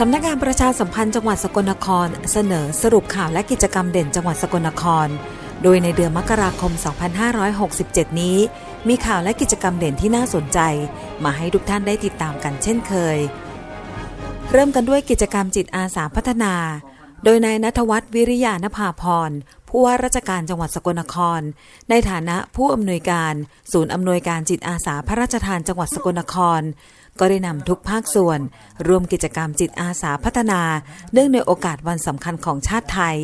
สำนักงานประชาสัมพันธ์จังหวัดสกลนคร เสนอสรุปข่าวและกิจกรรมเด่นจังหวัดสกลนคร โดยในเดือนมกราคม 2567 นี้ มีข่าวและกิจกรรมเด่นที่น่าสนใจ มาให้ทุกท่านได้ติดตามกันเช่นเคย เริ่มกันด้วยกิจกรรมจิตอาสาพัฒนา โดยนายนัทวัฒน์วิริยานภาพร ผู้ว่าราชการจังหวัดสกลนคร ในฐานะผู้อำนวยการ ศูนย์อำนวยการจิตอาสาพระราชทานจังหวัดสกลนคร ก็ได้นำทุกภาคส่วน ร่วมกิจกรรมจิตอาสาพัฒนา เนื่องในโอกาสวันสำคัญของชาติไทย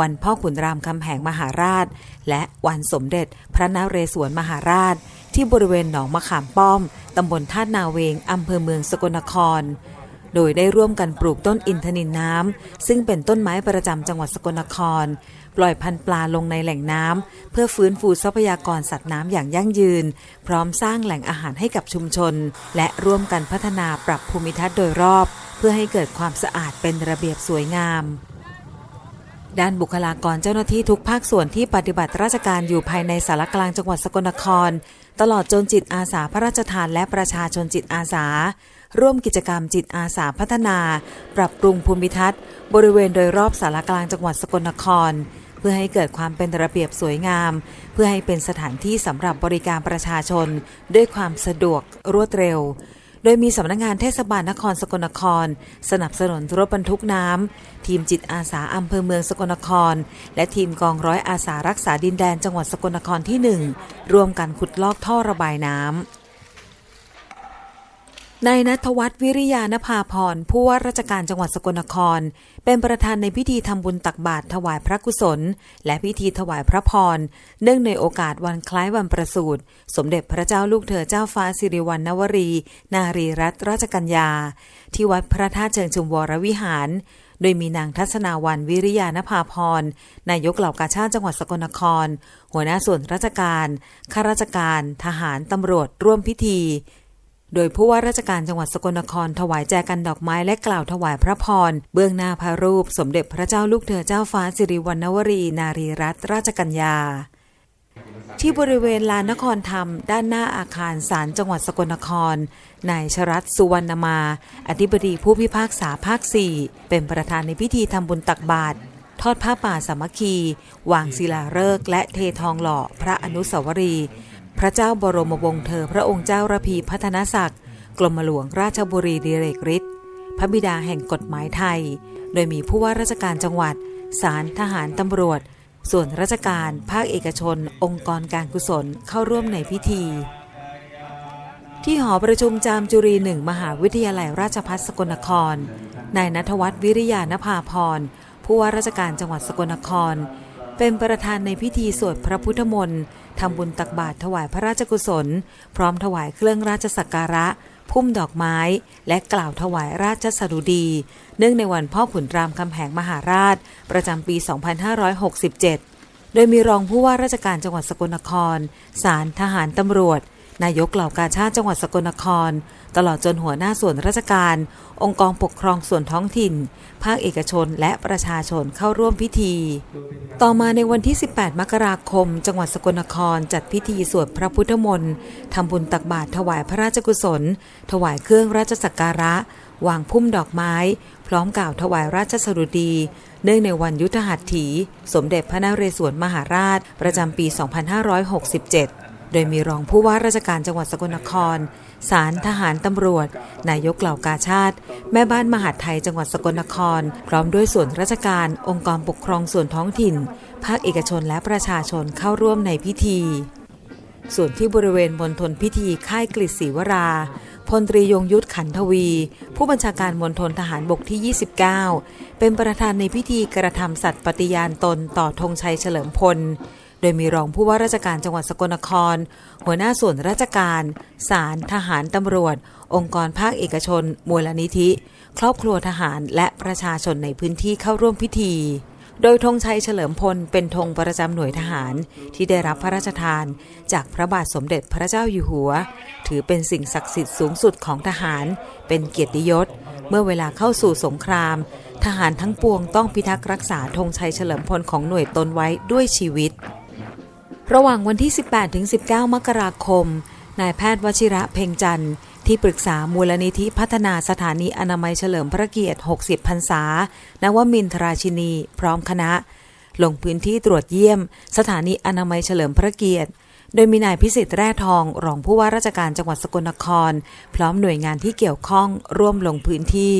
วันพ่อขุนรามคำแหงมหาราช และวันสมเด็จพระนเรศวรมหาราช ที่บริเวณหนองมะขามป้อมตำบลท่านาเวงอำเภอเมืองสกลนครโดยได้ร่วมกันปลูกต้นอินทนินน้ำ ซึ่งเป็นต้นไม้ประจำจังหวัดสกลนคร ปล่อยพันธุ์ปลาลงในแหล่งน้ำเพื่อฟื้นฟูทรัพยากรสัตว์น้ำอย่างยั่งยืน พร้อมสร้างแหล่งอาหารให้กับชุมชน และร่วมกันพัฒนาปรับภูมิทัศน์โดยรอบ เพื่อให้เกิดความสะอาดเป็นระเบียบสวยงามด้านบุคลากรเจ้าหน้าที่ทุกภาคส่วนที่ปฏิบัติราชการอยู่ภายในสารกลางจังหวัดสกลนคร ตลอดจนจิตอาสาพระราชทานและประชาชนจิตอาสา ร่วมกิจกรรมจิตอาสาพัฒนา ปรับปรุงภูมิทัศน์ บริเวณโดยรอบสารกลางจังหวัดสกลนคร พื่อให้เกิดความเป็นระเบียบสวยงาม เพื่อให้เป็นสถานที่สำหรับบริการประชาชน ด้วยความสะดวกรวดเร็ว โดยมีสำนักงานเทศบาลนครสกลนคร สนับสนุนรถบรรทุกน้ำ ทีมจิตอาสาอำเภอเมืองสกลนคร และทีมกองร้อยอาสารักษาดินแดนจังหวัดสกลนครที่ 1 ร่วมกันขุดลอกท่อระบายน้ำ นายนัทวัฒน์วิริยานภาพรผู้ว่าราชการจังหวัดสกลนคร เป็นประธานในพิธีทำบุญตักบาตรถวายพระกุศล และพิธีถวายพระพร เนื่องในโอกาสวันคล้ายวันประสูติสมเด็จพระเจ้าลูกเธอเจ้าฟ้าสิริวัณณวรี นารีรัตนราชกัญญา ที่วัดพระธาตุเชิงชุมวรวิหาร โดยมีนางทัศนาวันวิริยานภาพรนายกเหล่ากาชาติจังหวัดสกลนคร หัวหน้าส่วนราชการข้าราชการ ทหารตำรวจร่วมพิธี โดยผู้ว่าราชการจังหวัดสกลนครถวายแจกันดอกไม้และกล่าวถวายพระพร เบื้องหน้าพระรูปสมเด็จพระเจ้าลูกเธอเจ้าฟ้าสิริวัณวรี นารีรัตนราชกัญญาที่บริเวณลานนครธรรม ด้านหน้าอาคารศาลจังหวัดสกลนคร นายชรัตสุวรรณมา อธิบดีผู้พิพากษาภาค 4 เป็นประธานในพิธีทำบุญตักบาตรทอดผ้าป่าสามัคคี วางศิลาฤกษ์และเททองหล่อพระอนุสาวรีย์ พระเจ้าบรมวงศ์เธอพระองค์เจ้าระพีพัฒนศักดิ์กรมหลวงราชบุรีดิเรกฤทธิ์พระบิดาแห่งกฎหมายไทย โดยมีผู้ว่าราชการจังหวัดศาลทหารตำรวจ ส่วนราชการ ภาคเอกชน องค์กรการกุศลเข้าร่วมในพิธี ที่หอประชุมจามจุรีหนึ่งมหาวิทยาลัยราชภัฏสกลนครนายนัทวัฒน์วิริยานภาพรผู้ว่าราชการจังหวัดสกลนคร เป็นประธานในพิธีสวดพระพุทธมนต์ทำบุญตักบาตรถวายพระราชกุศล พร้อมถวายเครื่องราชสักการะ พุ่มดอกไม้ และกล่าวถวายราชสดุดี เนื่องในวันพ่อขุนรามคำแหงมหาราช ประจำปี 2567 โดยมีรองผู้ว่าราชการจังหวัดสกลนคร สารทหารตำรวจ นายกเหล่ากาชาติจังหวัดสกลนคร ตลอดจนหัวหน้าส่วนราชการ องค์กรปกครองส่วนท้องถิ่น ภาคเอกชนและประชาชนเข้าร่วมพิธี ต่อมาในวันที่ 18 มกราคม จังหวัดสกลนครจัดพิธีสวดพระพุทธมนต์ทำบุญตักบาตรถวายพระราชกุศล ถวายเครื่องราชสักการะ วางพุ่มดอกไม้ พร้อมกล่าวถวายราชสดุดี เนื่องในวันยุทธหัตถี สมเด็จพระนเรศวรมหาราช ประจำปี 2567 โดยมีรองผู้ว่าราชการจังหวัดสกลนครศาลทหารตำรวจ นายกเหล่ากาชาติ แม่บ้านมหาดไทยจังหวัดสกลนคร พร้อมด้วยส่วนราชการ องค์กรปกครองส่วนท้องถิ่น ภาคเอกชนและประชาชนเข้าร่วมในพิธี ส่วนที่บริเวณมณฑลพิธีค่ายกฤษศรีวราพลตรียงยุทธขันทวี ผู้บัญชาการมณฑลทหารบกที่ 29 เป็นประธานในพิธีกระทำสัตย์ปฏิญาณตนต่อธงชัยเฉลิมพล โดยมีรองผู้ว่าราชการจังหวัดสกลนคร หัวหน้าส่วนราชการศาลทหารตำรวจ องค์กรภาคเอกชน มูลนิธิ ครอบครัวทหารและประชาชนในพื้นที่เข้าร่วมพิธี โดยธงชัยเฉลิมพลเป็นธงประจำหน่วยทหารที่ได้รับพระราชทาน จากพระบาทสมเด็จพระเจ้าอยู่หัว ถือเป็นสิ่งศักดิ์สิทธิ์สูงสุดของทหาร เป็นเกียรติยศ เมื่อเวลาเข้าสู่สงครามทหารทั้งปวงต้องพิทักษ์รักษาธงชัยเฉลิมพลของหน่วยตนไว้ด้วยชีวิต ระหว่างวันที่ 18ถึง19 มกราคม นายแพทย์วชิระเพ่งจันทร์ที่ปรึกษามูลนิธิพัฒนาสถานีอนามัยเฉลิมพระเกียรติ 60 พรรษา นวมินทราชินี พร้อมคณะ ลงพื้นที่ตรวจเยี่ยม สถานีอนามัยเฉลิมพระเกียรติ โดยมีนายพิสิทธิ์แร่ทอง รองผู้ว่าราชการจังหวัดสกลนคร พร้อมหน่วยงานที่เกี่ยวข้องร่วมลงพื้นที่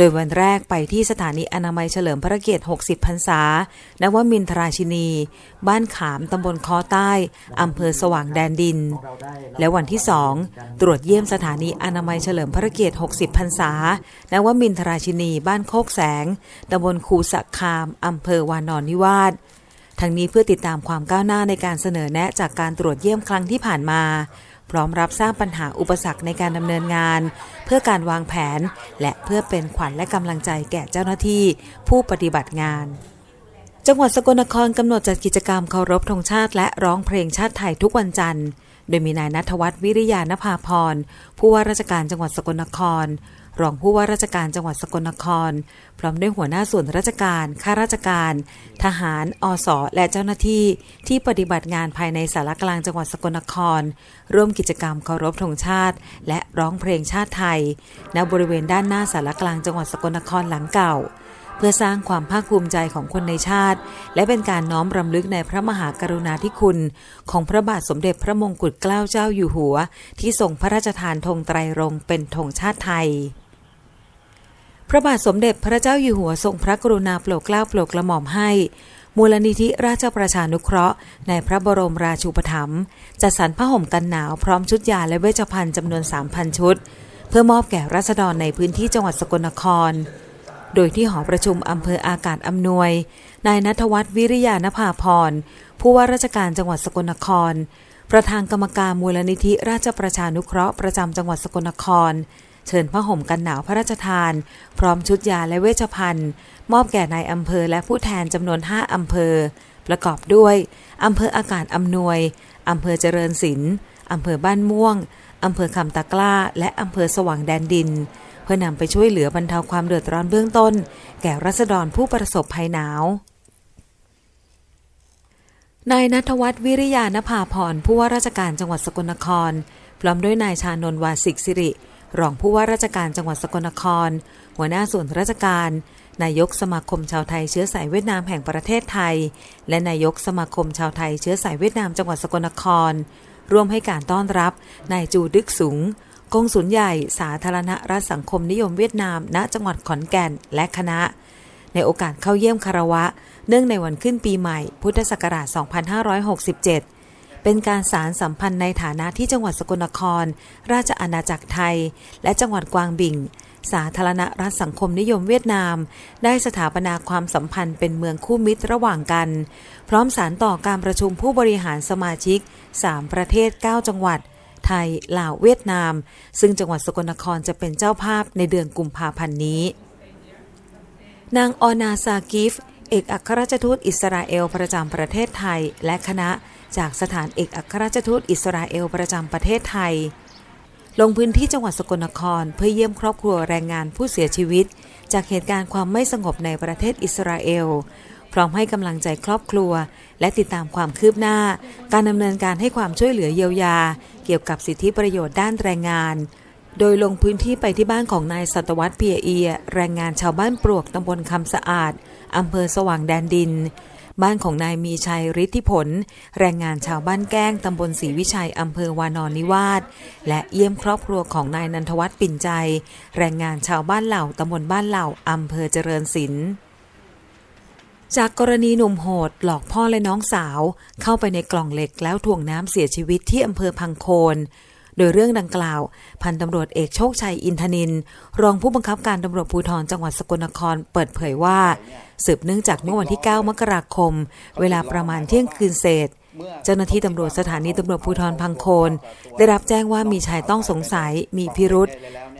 โดยวันแรกไปที่สถานีอนามัยเฉลิมพระเกียรติ 60 พรรษานวมินทราชินี บ้านขามตำบลคอใต้ อำเภอสว่างแดนดิน และวันที่2ตรวจเยี่ยมสถานีอนามัยเฉลิมพระเกียรติ 60 พรรษานวมินทราชินี บ้านโคกแสง ตำบลคูสักคาม อำเภอวานอนนิวาสทั้งนี้เพื่อติดตามความก้าวหน้าในการเสนอแนะจากการตรวจเยี่ยมครั้งที่ผ่านมา พร้อมรับสร้างปัญหาอุปสรรคในการดำเนินงาน เพื่อการวางแผน และเพื่อเป็นขวัญและกำลังใจแก่เจ้าหน้าที่ ผู้ปฏิบัติงาน จังหวัดสกลนครกำหนดจัดกิจกรรมเคารพธงชาติ และร้องเพลงชาติไทยทุกวันจันทร์ โดยมีนายนัทวัฒน์วิริยานภาพรผู้ว่าราชการจังหวัดสกลนคร รองผู้ว่าราชการจังหวัดสกลนคร พร้อมด้วยหัวหน้าส่วนราชการ ข้าราชการ ทหาร อสและเจ้าหน้าที่ ที่ปฏิบัติงานภายในสารกลางจังหวัดสกลนคร ร่วมกิจกรรมเคารพธงชาติ และร้องเพลงชาติไทย ณ บริเวณด้านหน้าสารกลางจังหวัดสกลนครหลังเก่าเพื่อสร้างความภาคภูมิใจของคนในชาติ และเป็นการน้อมรำลึกในพระมหากรุณาธิคุณ ของพระบาทสมเด็จพระมงกุฎเกล้าเจ้าอยู่หัว ที่ทรงพระราชทานธงไตรรงเป็นธงชาติไทย พระบาทสมเด็จพระเจ้าอยู่หัวทรงพระกรุณาโปรดเกล้าโปรดกระหม่อมให้ มูลนิธิราชประชานุเคราะห์ ในพระบรมราชูปถัมภ์จัดสรรผ้าห่มกันหนาวพร้อมชุดยาและเวชภัณฑ์จำนวน 3,000 ชุด เพื่อมอบแก่ราษฎรในพื้นที่จังหวัดสกลนคร โดยที่หอประชุมอำเภออากาศอำนวย นายนัทวัฒน์วิริยานภาพร ผู้ว่าราชการจังหวัดสกลนคร ประธานกรรมการมูลนิธิราชประชานุเคราะห์ประจำจังหวัดสกลนคร เชิญผ้าห่มกันหนาวพระราชทาน พร้อมชุดยาและเวชภัณฑ์ มอบแก่นายอำเภอและผู้แทนจำนวน 5 อำเภอ ประกอบด้วย อำเภออากาศอำนวย อำเภอเจริญศิลป์อำเภอบ้านม่วง อำเภอคำตะกล้า และอำเภอสว่างแดนดิน เพื่อนำไปช่วยเหลือบรรเทาความเดือดร้อนเบื้องต้น แก่รัษฎรผู้ประสบภัยหนาวนายนัทวัฒน์วิริยานภาพรผู้ว่าราชการจังหวัดสกลนคร พร้อมด้วยนายชานนท์วาสิกสิริ รองผู้ว่าราชการจังหวัดสกลนคร หัวหน้าส่วนราชการ นายกสมาคมชาวไทยเชื้อสายเวียดนามแห่งประเทศไทย และนายกสมาคมชาวไทยเชื้อสายเวียดนามจังหวัดสกลนคร ร่วมให้การต้อนรับ นายจูดึกสุงกงสุลใหญ่ สาธารณรัฐสังคมนิยมเวียดนาม ณ จังหวัดขอนแก่น และคณะ ในโอกาสเข้าเยี่ยมคารวะ เนื่องในวันขึ้นปีใหม่ พุทธศักราช 2567 เป็นการสารสัมพันธ์ในฐานะที่จังหวัดสกลนคร ราชอาณาจักรไทย และจังหวัดกวางบิงสาธารณรัฐสังคมนิยมเวียดนาม ได้สถาปนาความสัมพันธ์เป็นเมืองคู่มิตรระหว่างกัน พร้อมสารต่อการประชุมผู้บริหารสมาชิก 3 ประเทศ 9 จังหวัด ไทย ลาว เวียดนาม ซึ่งจังหวัดสกลนครจะเป็นเจ้าภาพในเดือนกุมภาพันธ์นี้ นางออนาซากิฟเอกอัครราชทูตอิสราเอลประจำประเทศไทยและคณะ จากสถานเอกอัครราชทูตอิสราเอลประจำประเทศไทย ลงพื้นที่จังหวัดสกลนครเพื่อเยี่ยมครอบครัวแรงงานผู้เสียชีวิต จากเหตุการณ์ความไม่สงบในประเทศอิสราเอล พร้อมให้กำลังใจครอบครัว และติดตามความคืบหน้า การดำเนินการให้ความช่วยเหลือเยียวยา เกี่ยวกับสิทธิประโยชน์ด้านแรงงานโดยลงพื้นที่ไปที่บ้านของนายสัตวัตเพียเอีย แรงงานชาวบ้านปลวกตำบลคำสะอาด อำเภอสว่างแดนดิน บ้านของนายมีชัยฤทธิผล แรงงานชาวบ้านแก้งตำบลศรีวิชัยอำเภอวานอนนิวาสและเยี่ยมครอบครัวของนายนันทวัฒน์ปิ่นใจ แรงงานชาวบ้านเหล่าตำบลบ้านเหล่าอำเภอเจริญศิลป์จากกรณีหนุ่มโหดหลอกพ่อและน้องสาว เข้าไปในกล่องเหล็กแล้วถ่วงน้ำเสียชีวิตที่อำเภอพังโคน โดยเรื่องดังกล่าว พันตำรวจเอกโชคชัยอินทนิน รองผู้บังคับการตำรวจภูธรจังหวัดสกลนครเปิดเผยว่า สืบเนื่องจากเมื่อวันที่ 9 มกราคม เวลาประมาณเที่ยงคืนเศษ เจ้าหน้าที่ตำรวจสถานีตำรวจภูธรพังโคน ได้รับแจ้งว่ามีชายต้องสงสัยมีพิรุษ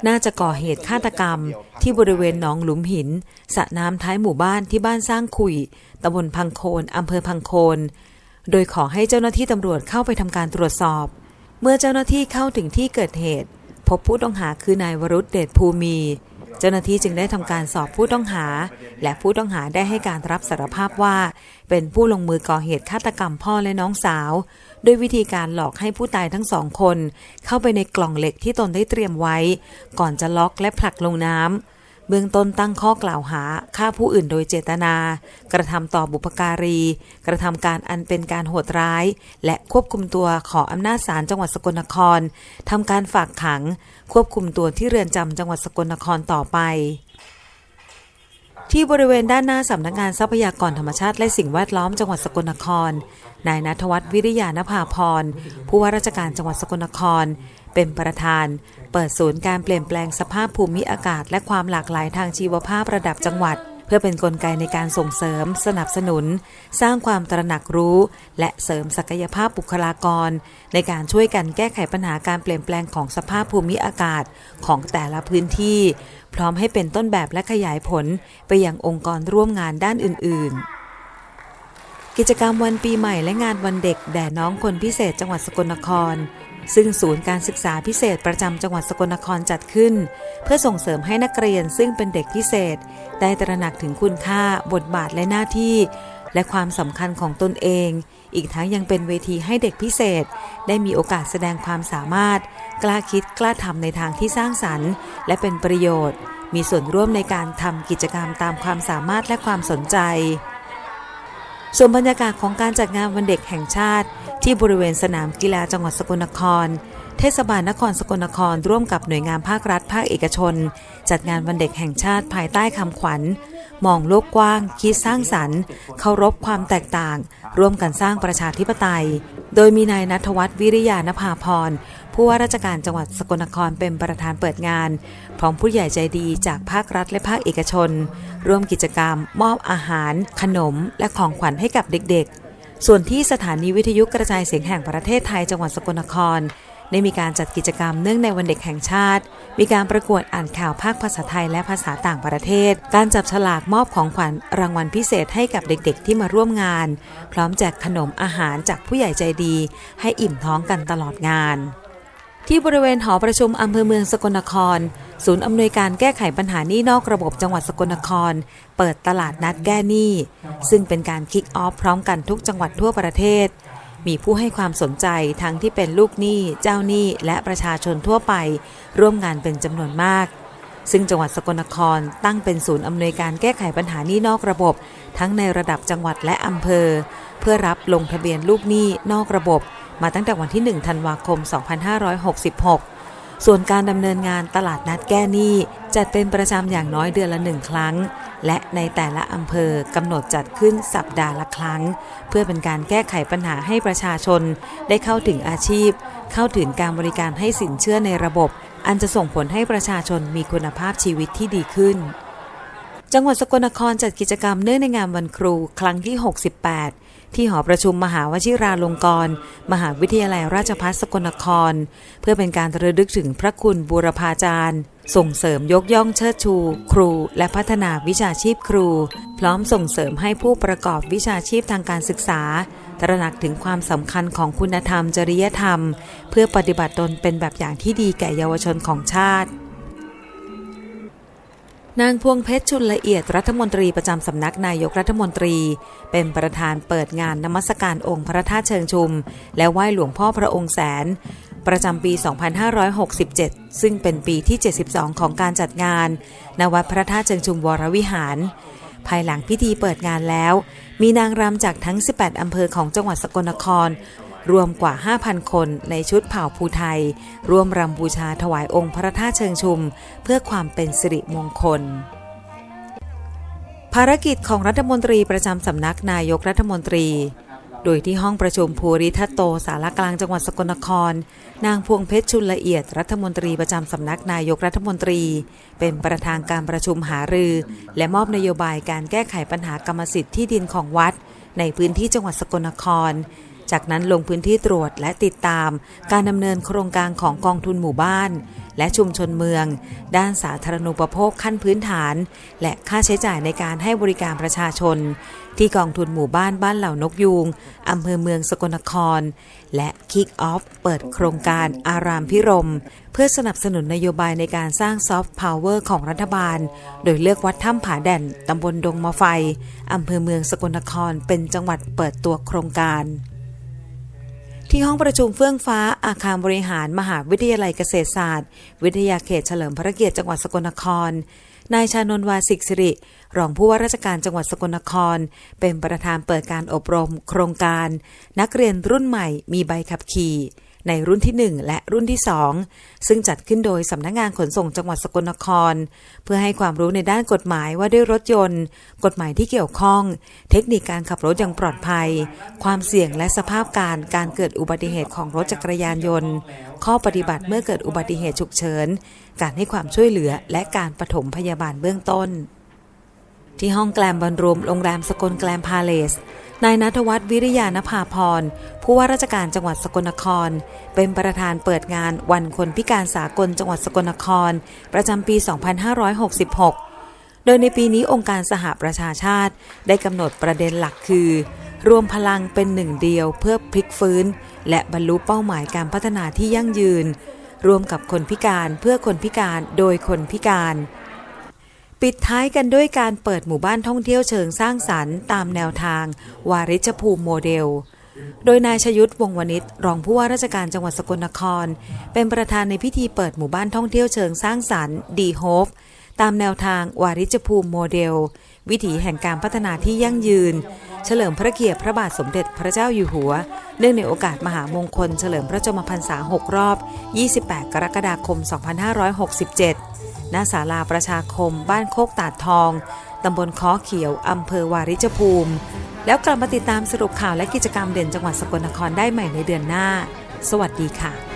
น่าจะก่อเหตุฆาตกรรม ที่บริเวณหนองหลุมหินสระน้ำท้ายหมู่บ้านที่บ้านสร้างขุยตำบลพังโคนอำเภอพังโคน โดยขอให้เจ้าหน้าที่ตำรวจเข้าไปทำการตรวจสอบ เมื่อเจ้าหน้าที่เข้าถึงที่เกิดเหตุ พบผู้ต้องหาคือนายวรุษเดชภูมี เจ้าหน้าที่จึงได้ทำการสอบผู้ต้องหา และผู้ต้องหาได้ให้การรับสารภาพว่า เป็นผู้ลงมือก่อเหตุฆาตกรรมพ่อและน้องสาวด้วยวิธีการหลอกให้ผู้ตายทั้งสองคน เข้าไปในกล่องเหล็กที่ตนได้เตรียมไว้ ก่อนจะล็อกและผลักลงน้ำ เบื้องต้นตั้งข้อกล่าวหาฆ่าผู้อื่นโดยเจตนา กระทำต่อบุพการี กระทำการอันเป็นการโหดร้าย และควบคุมตัวขออำนาจศาลจังหวัดสกลนครทำการฝากขัง ควบคุมตัวที่เรือนจำจังหวัดสกลนครต่อไปที่บริเวณด้านหน้าสำนักงานทรัพยากรธรรมชาติและสิ่งแวดล้อมจังหวัดสกลนคร นายนัทวัฒน์วิริยานภาพร ผู้ว่าราชการจังหวัดสกลนคร เป็นประธาน เปิดศูนย์การเปลี่ยนแปลงสภาพภูมิอากาศ และความหลากหลายทางชีวภาพระดับจังหวัด เพื่อเป็นนกลไกในการส่งเสริม สนับสนุน สร้างความตระหนักรู้ และเสริมศักยภาพบุคลากร ในการช่วยกันแก้ไขปัญหาการเปลี่ยนแปลงของสภาพภูมิอากาศของแต่ละพื้นที่ พร้อมให้เป็นต้นแบบและขยายผลไปยังองค์กรร่วมงานด้านอื่น ๆกิจกรรมวันปีใหม่และงานวันเด็ก แด่น้องคนพิเศษจังหวัดสกลนคร ซึ่งศูนย์การศึกษาพิเศษประจำจังหวัดสกลนครจัดขึ้น เพื่อส่งเสริมให้นักเรียนซึ่งเป็นเด็กพิเศษ ได้ตระหนักถึงคุณค่าบทบาทและหน้าที่ และความสำคัญของตนเอง อีกทั้งยังเป็นเวทีให้เด็กพิเศษ ได้มีโอกาสแสดงความสามารถ กล้าคิดกล้าทำในทางที่สร้างสรรค์ และเป็นประโยชน์ มีส่วนร่วมในการทำกิจกรรมตามความสามารถและความสนใจ ส่วนบรรยากาศของการจัดงานวันเด็กแห่งชาติ ที่บริเวณสนามกีฬาจังหวัดสกลนคร เทศบาลนครสกลนครร่วมกับหน่วยงานภาครัฐภาคเอกชน จัดงานวันเด็กแห่งชาติภายใต้คำขวัญ มองโลกกว้าง คิดสร้างสรรค์เคารพความแตกต่าง ร่วมกันสร้างประชาธิปไตย โดยมีนายนัทวัฒน์วิริยานภาพร ผู้ว่าราชการจังหวัดสกลนครเป็นประธานเปิดงาน พร้อมผู้ใหญ่ใจดีจากภาครัฐและภาคเอกชน ร่วมกิจกรรม มอบอาหาร ขนม และของขวัญให้กับเด็กๆ ส่วนที่สถานีวิทยุกระจายเสียงแห่งประเทศไทยจังหวัดสกลนครได้มีการจัดกิจกรรมเนื่องในวันเด็กแห่งชาติ มีการประกวดอ่านข่าวภาคภาษาไทยและภาษาต่างประเทศ การจับฉลากมอบของขวัญรางวัลพิเศษให้กับเด็กๆ ที่มาร่วมงาน พร้อมแจกขนมอาหารจากผู้ใหญ่ใจดี ให้อิ่มท้องกันตลอดงาน ที่บริเวณหอประชุมอำเภอเมืองสกลนคร ศูนย์อำนวยการแก้ไขปัญหานี้นอกระบบจังหวัดสกลนคร เปิดตลาดนัดแก้หนี้ ซึ่งเป็นการคิกออฟพร้อมกันทุกจังหวัดทั่วประเทศ มีผู้ให้ความสนใจทั้งที่เป็นลูกหนี้ เจ้าหนี้ และประชาชนทั่วไป ร่วมงานเป็นจำนวนมาก ซึ่งจังหวัดสกลนครตั้งเป็นศูนย์อำนวยการแก้ไขปัญหานี้นอกระบบ ทั้งในระดับจังหวัดและอำเภอ เพื่อรับลงทะเบียนลูกหนี้นอกระบบ มาตั้งแต่วันที่ 1 ธันวาคม 2566 ส่วนการดำเนินงานตลาดนัดแก้หนี้จัดเป็นประจำอย่างน้อยเดือนละหนึ่งครั้ง และในแต่ละอำเภอกำหนดจัดขึ้นสัปดาห์ละครั้ง เพื่อเป็นการแก้ไขปัญหาให้ประชาชน ได้เข้าถึงอาชีพ เข้าถึงการบริการให้สินเชื่อในระบบ อันจะส่งผลให้ประชาชนมีคุณภาพชีวิตที่ดีขึ้นจังหวัดสกลนครจัดกิจกรรมเนื่องในงานวันครู ครั้งที่ 68 ที่หอประชุมมหาวชิราลงกรณ์มหาวิทยาลัยราชภัฏสกลนคร เพื่อเป็นการระลึกถึงพระคุณบูรพาจารย์ ส่งเสริมยกย่องเชิดชู ครู และพัฒนาวิชาชีพครู พร้อมส่งเสริมให้ผู้ประกอบวิชาชีพทางการศึกษา ตระหนักถึงความสำคัญของคุณธรรมจริยธรรม เพื่อปฏิบัติตนเป็นแบบอย่างที่ดีแก่เยาวชนของชาติ นางพวงเพชรชุนละเอียดรัฐมนตรีประจำสำนักนายกรัฐมนตรี เป็นประธานเปิดงานนมัสการองค์พระธาตุเชิงชุม และไหว้หลวงพ่อพระองค์แสน ประจำปี 2567 ซึ่งเป็นปีที่ 72 ของการจัดงานณวัดพระธาตุเชิงชุมวรวิหาร ภายหลังพิธีเปิดงานแล้ว มีนางรำจากทั้ง 18 อำเภอของจังหวัดสกลนคร รวมกว่า 5,000 คนในชุดเผ่าภูไทย ร่วมรำบูชาถวายองค์พระธาตุเชิงชุม เพื่อความเป็นสิริมงคล ภารกิจของรัฐมนตรีประจำสำนักนายกรัฐมนตรี โดยที่ห้องประชุมภูริทัตโตสารกลางจังหวัดสกลนคร นางพวงเพชรชุนละเอียดรัฐมนตรีประจำสำนักนายกรัฐมนตรี เป็นประธานการประชุมหารือ และมอบนโยบายการแก้ไขปัญหากรรมสิทธิ์ที่ดินของวัดในพื้นที่จังหวัดสกลนคร จากนั้นลงพื้นที่ตรวจและติดตามการดำเนินโครงการของกองทุนหมู่บ้าน และชุมชนเมือง ด้านสาธารณูปโภคขั้นพื้นฐาน และค่าใช้จ่ายในการให้บริการประชาชน ที่กองทุนหมู่บ้านบ้านเหล่านกยูงอำเภอเมืองสกลนคร และคิกออฟเปิดโครงการอารามพิรม เพื่อสนับสนุนนโยบายในการสร้างซอฟต์พาวเวอร์ของรัฐบาล โดยเลือกวัดถ้ำผาแด่นตำบลดงมะไฟอำเภอเมืองสกลนครเป็นจังหวัดเปิดตัวโครงการ ที่ห้องประชุมเฟื่องฟ้าอาคารบริหารมหาวิทยาลัยเกษตรศาสตร์ วิทยาเขตเฉลิมพระเกียรติจังหวัดสกลนคร นายชานนวาสิกสิริ รองผู้ว่าราชการจังหวัดสกลนคร เป็นประธานเปิดการอบรม โครงการ นักเรียนรุ่นใหม่มีใบขับขี่ ในรุ่นที่ 1 และรุ่นที่ 2 ซึ่งจัดขึ้นโดยสำนักงานขนส่งจังหวัดสกลนคร เพื่อให้ความรู้ในด้านกฎหมายว่าด้วยรถยนต์ กฎหมายที่เกี่ยวข้อง เทคนิคการขับรถอย่างปลอดภัย ความเสี่ยงและสภาพการการเกิดอุบัติเหตุของรถจักรยานยนต์ ข้อปฏิบัติเมื่อเกิดอุบัติเหตุฉุกเฉิน การให้ความช่วยเหลือและการปฐมพยาบาลเบื้องต้น ที่ห้องแกลมบอลรูมโรงแรมสกลแกลมพาเลส นายนัทวัฒน์วิริยานภาพร ผู้ว่าราชการจังหวัดสกลนคร เป็นประธานเปิดงานวันคนพิการสากลจังหวัดสกลนคร ประจำปี 2566 โดยในปีนี้องค์การสหประชาชาติ ได้กำหนดประเด็นหลักคือ รวมพลังเป็นหนึ่งเดียวเพื่อพลิกฟื้น และบรรลุเป้าหมายการพัฒนาที่ยั่งยืน รวมกับคนพิการเพื่อคนพิการโดยคนพิการ ปิดท้ายกันด้วยการเปิดหมู่บ้านท่องเที่ยวเชิงสร้างสรรค์ตามแนวทาง วาริชภูมิโมเดล โดยนายชยุทธวงวณิชรองผู้ว่าราชการจังหวัดสกลนคร เป็นประธานในพิธีเปิดหมู่บ้านท่องเที่ยวเชิงสร้างสรรค์ดีโฮปตามแนวทางวาริชภูมิโมเดล วิถีแห่งการพัฒนาที่ยั่งยืน เฉลิมพระเกียรติพระบาทสมเด็จพระเจ้าอยู่หัว เนื่องในโอกาสมหามงคล เฉลิมพระชนมพรรษา 6 รอบ 28 กรกฎาคม 2567 ณศาลาประชาคม บ้านโคกตาดทองตำบลค้อเขียวอำเภอวาริจภูมิ แล้วกลับมาติดตามสรุปข่าวและกิจกรรมเด่นจังหวัดสกลนครได้ใหม่ในเดือนหน้า สวัสดีค่ะ